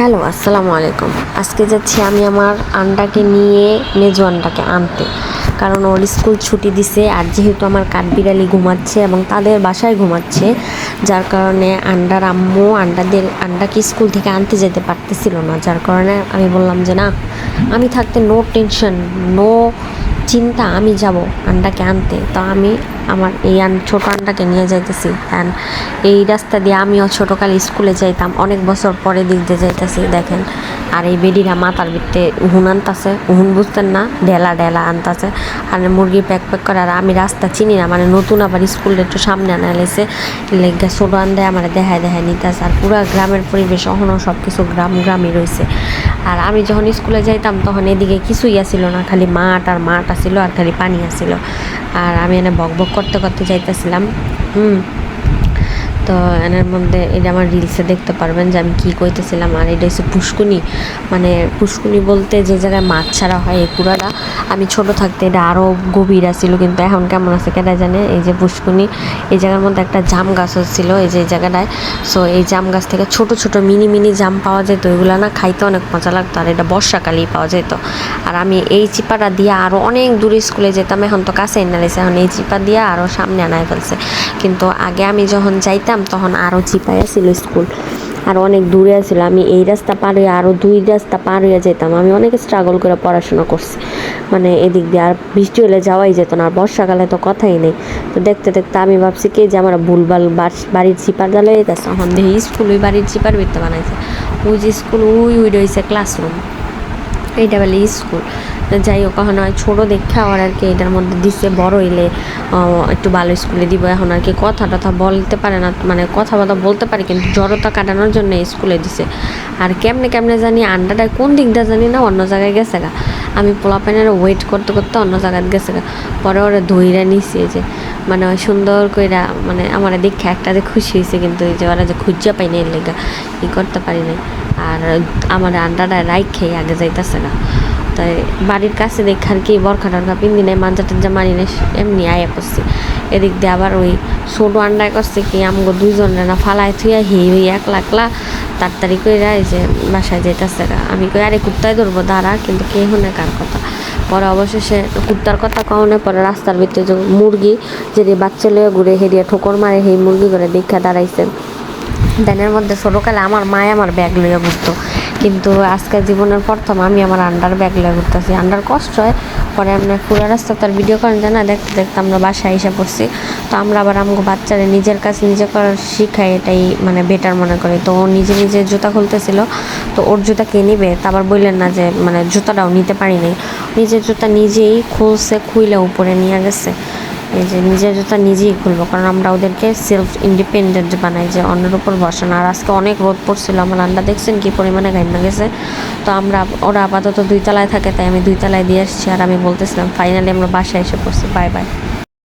Hello, আসসালামু আলাইকুম। আজকে যাচ্ছি আমি আমার আন্ডাকে নিয়ে মেজো আন্ডাকে আনতে। কারণ ওর স্কুল ছুটি দিছে আর যেহেতু আমার কাঠবিড়ালি ঘুমাচ্ছে এবং তাদের বাসায় ঘুমাচ্ছে, যার কারণে আন্ডার আম্মু আন্ডাদের আন্ডাকে স্কুল থেকে আনতে যেতে পারতেছিল না। যার কারণে আমি বললাম যে, না, আমি থাকতে নো টেনশন নো চিন্তা, আমি যাব আন্ডাকে আনতে। তো আমি আমার এই ছোট আন্ডাকে নিয়ে যাইতেছি। অ্যান্ড এই রাস্তা দিয়ে আমিও ছোটোকালে স্কুলে যাইতাম। অনেক বছর পরে দিক দিয়ে যাইতেছি, দেখেন। আর এই বেডিরা মাথার ভিতরে উহুন আনতাছে। উহুন বুঝতেন না, ঢেলা ঢেলা আনতাছে। আর মুরগি প্যাক প্যাক করে, আর আমি রাস্তা চিনি না মানে নতুন আবার স্কুলের একটু সামনে আনা লেছে। লেগা ছোটো আন্ডায় আমার দেখায় দেখায় নিতেছে। আর পুরো গ্রামের পরিবেশ এখনও সব কিছু গ্রাম গ্রামই রয়েছে। আর আমি যখন স্কুলে যাইতাম, তখন এদিকে কিছুই আসিল না, খালি মাঠ আর মাঠ আসিল আর খালি পানি আসিল আর আমি এনে বক বক করতে করতে যাইতেছিলাম। হুম। তো এনার মধ্যে এটা আমার রিলসে দেখতে পারবেন যে আমি কী কইতেছিলাম। আর এটা হচ্ছে পুষ্কুনি। মানে পুষ্কুনি বলতে যে জায়গায় মাছ ছাড়া হয় এই আমি ছোট থাকতে এটা আরও গভীর আছিল, কিন্তু এখন কেমন আছে কেটা জানে? এই যে পুষ্কুনি, এই জায়গার মধ্যে একটা জাম গাছ হচ্ছিল এই যে জায়গাটায়। সো এই জাম গাছ থেকে ছোট ছোট, মিনি মিনি জাম পাওয়া যেত ওইগুলো না খাইতে অনেক মজা লাগতো, আর এটা বর্ষাকালেই পাওয়া যেত। আর আমি এই চিপাটা দিয়ে আরও অনেক দূরে স্কুলে যেতাম, এখন তো কাছে এনে লেছে, এখন এই চিপা দিয়ে আরও সামনে আনায় ফেলছে। কিন্তু আগে আমি যখন যাইতাম, তখন আরও চিপায় ছিল স্কুল। আর অনেক দূরে ছিল আমি এই রাস্তা পার হয়ে আরও দুই রাস্তা পার হয়ে যেতাম। আমি অনেক স্ট্রাগল করে পড়াশোনা করছি। মানে এদিক দিয়ে আর বৃষ্টি হলে যাওয়াই যেত না, আর বর্ষাকালে তো কথাই নেই। তো দেখতে দেখতে আমি ভাবছি, কি যে আমার ভুলভাল বাড়ির চিপার জালে যেতেছে এখন দেখি স্কুল ওই বাড়ির চিপার ভিতরে বানাইছে। ওই যে স্কুল, ওই ওই রয়েছে ক্লাসরুম এইটা বলে স্কুল। যাই হোক, এখন হয় ছোটো দেখা আর আর কি এটার মধ্যে দিচ্ছে বড় হইলে একটু ভালো স্কুলে দিব। এখন আর কি কথা টথা বলতে পারে না মানে কথা কথা বলতে পারে, কিন্তু জড়তা কাটানোর জন্য স্কুলে দিছে। আর কেমনে কেমনে জানি আন্ডাটা কোন দিকটা জানি না, অন্য জায়গায় গেছে গা। আমি পোলাপাইনের ওয়েট করতে করতে অন্য জায়গায় গেছে গা। পরে ওরা ধইরা নিছে যে মানে সুন্দর কইরা মানে আমার দেখে একটা যে খুশি হয়েছে কিন্তু এই যে ওরা যে খুঁজা পাই না এর লেগা, ই করতে পারি নাই। আর আমার আন্ডাটা রাইখে আগে যাইতেছে না তাই বাড়ির কাছে দেখে আর কি বরখা টরখা পিন্দি নাই, মাঞ্জা টাঞ্জা মারি নাই, এমনি আয়া করছি। এদিক দিয়ে আবার ওই ছোটো আন্ডায় করছে কি, আমগো দুইজনে না ফালায় থুইয়া হি ওই একলা একলা তাড়াতাড়ি কইরা এই যে বাসায় যেতেছে। আমি কই, আরে কুত্তায় ধরবো, দাঁড়া, কিন্তু কে শুনে কার কথা? পরে অবশেষে কুত্তার কথা কওনে পরে রাস্তার ভিতরে যে মুরগি, যে বাচ্চা লয়ে ঘুরে হেরিয়ে ঠোকর মারে, সেই মুরগি করে দীক্ষা দাঁড়াইছে। দেনের মধ্যে ছোটোকালে আমার মায় আমার ব্যাগ লইয়া ঘুরতো কিন্তু আজকে জীবনের প্রথম আমি আমার আন্ডার ব্যাগ লইয়া ঘুরতেছি। আন্ডার কষ্ট হয়, পরে আমরা পুরো রাস্তা তার ভিডিও করেন জানা দেখতে দেখতে আমরা বাসায় এসে পড়ছি। তো আমরা আবার আমাকে বাচ্চারা নিজের কাছে নিজে করার শিখাই, এটাই মানে বেটার মনে করি। তো ও নিজে নিজে জুতা খুলতেছিল, তো ওর জুতা কে নিবে? তা আবার বললেন না যে মানে জুতাটাও নিতে পারিনি নিজের জুতা নিজেই খুলছে, খুইলে উপরে নিয়ে গেছে। এই যে নিজের জুতা নিজেই খুলবো, কারণ আমরা ওদেরকে সেলফ ইন্ডিপেন্ডেন্ট বানাই যে অন্যের উপর বসানো না। আর আজকে অনেক রোদ পড়ছিল, আমার আন্ডা দেখছেন কী পরিমাণে গাইনা গেছে। তো আমরা, ওরা আপাতত দুই তলায় থাকে, তাই আমি দুই তলায় দিয়ে এসেছি আর আমি বলতেছিলাম ফাইনালি আমরা বাসায় এসে পড়ছি বাই বাই